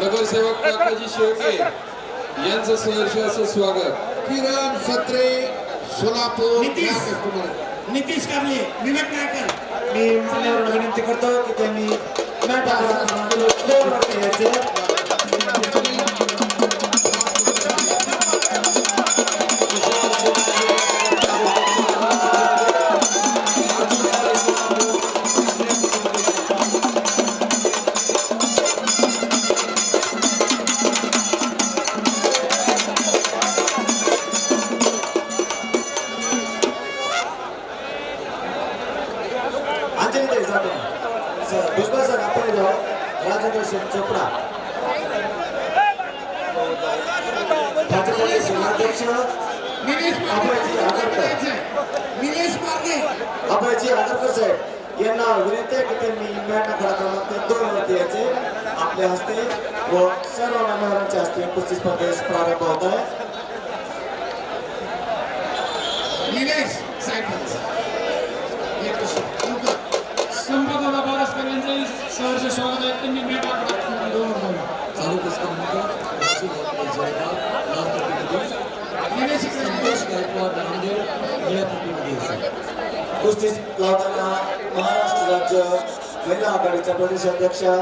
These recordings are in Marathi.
नगरसेवक काकाजी शेळके यांचं सहर्ष असं स्वागत. किरण सत्रे सोलापूर नितीश. या कस्टमर नितीश काबले विवेक नायकर. मी मान्यवरांना विनंती करतो की त्यांनी मॅट दोन वरती यायचे. राजेंद्र सिंग चोपडा भाजपचे जिल्हाध्यक्ष अभयजी आगरकर. निलेश मार्गे. अभयजी आगरकर साहेब यांना विनंती आहे की त्यांनी मॅट आखाडा क्रमांक दोन वरती यायचे आपल्या हस्ते व सर्व मान्यवरांच्या हस्ते कुस्ती स्पर्धेस प्रारंभ होत आहे. निलेश त्यांनी मेट आकडा दोन दोन चालू पुस्तकामध्ये राजू भोसले जळगाव लाल पट्टीमध्ये निलेश संतोष गायकवाड निळ्या पट्टीमध्ये असेल कुस्ती लावताना महाराष्ट्र राज्य महिला आघाडीच्या प्रदेश अध्यक्षा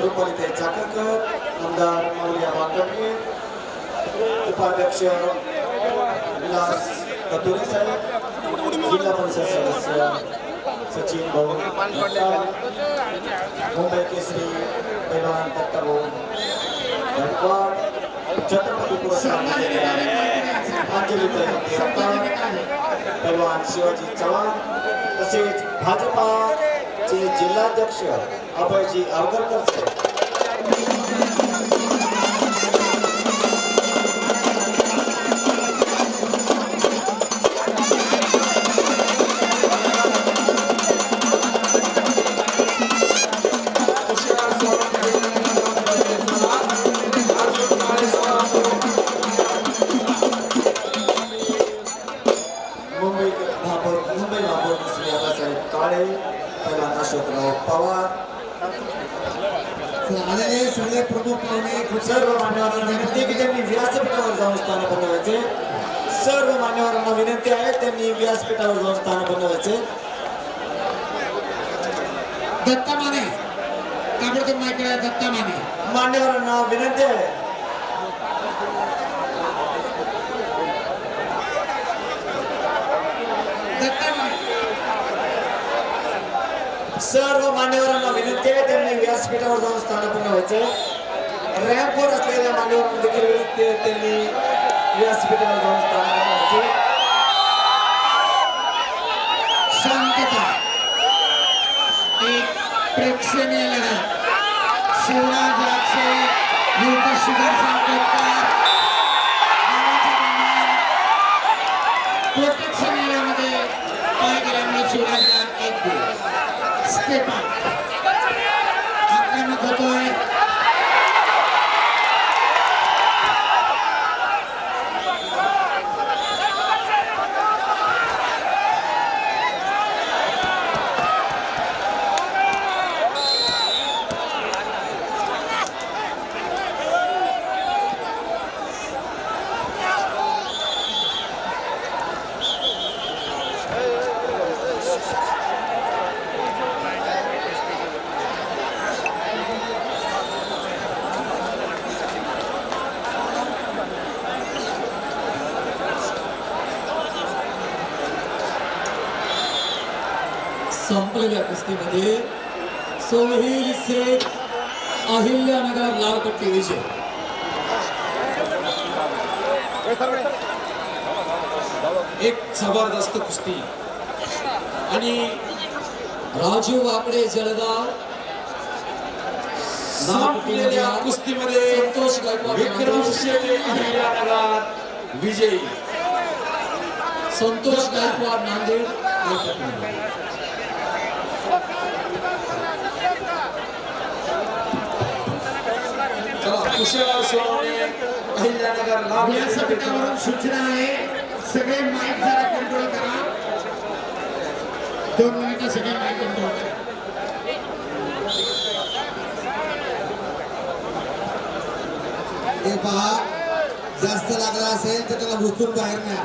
रुपालीताई चाकणकर आमदार माऊलिया बागडके उपाध्यक्ष विलास कतुरे साहेब जिल्हा परिषद सदस्य सचिन भाऊ मुंबई केसरी पैलवान दत्ता भाऊ गायकवाड छत्रपती पुरस्कार पैलवान शिवाजी चव्हाण तसेच भाजपाचे जिल्हाध्यक्ष अभयजी आवगरकर महापौर मुंबई महापौर श्री दादासाहेब काळे पैलवान अशोकराव पवार आलेले सगळे प्रमुख पाहुणे सर्व मान्यवरांना विनंती त्यांनी व्यासपीठावर जाऊन स्थान बनवायचे सर्व मान्यवरांना विनंती आहे त्यांनी व्यासपीठावर जाऊन स्थान बनवायचे दत्ता माने ताबडतोब माहिती दत्ता माने मान्यवरांना विनंती आहे सर्व मान्यवरांना विनंती आहे त्यांनी व्यासपीठावर जाऊन स्थान बनवायचे रॅम्पवर असलेल्या मान्यवरांना देखील विनंती आहे त्यांनी व्यासपीठावर जाऊन स्थान बनवायचे शांतता एक प्रेक्षणीय लढत शिवराज राक्षे युवक सुदर्शन कोतकर দেখতে পাই संपलेल्या कुस्तीमध्ये सोहेल शेख अहिल्यानगर लालपट्टी विजय एक जबरदस्त कुस्ती. आणि राजू वाकडे जळगाव संपलेल्या कुस्तीमध्ये संतोष गायकवाड विक्रम शेटे अहिल्यानगर विजयी. संतोष गायकवाड नांदेड. किशोर सूचना आहे सगळे माईक जरा कंट्रोल करा दोन मिनिटं सगळे माईक कंट्रोल करा पहा जास्त लागला असेल तर त्याला भुसून बाहेर न्या.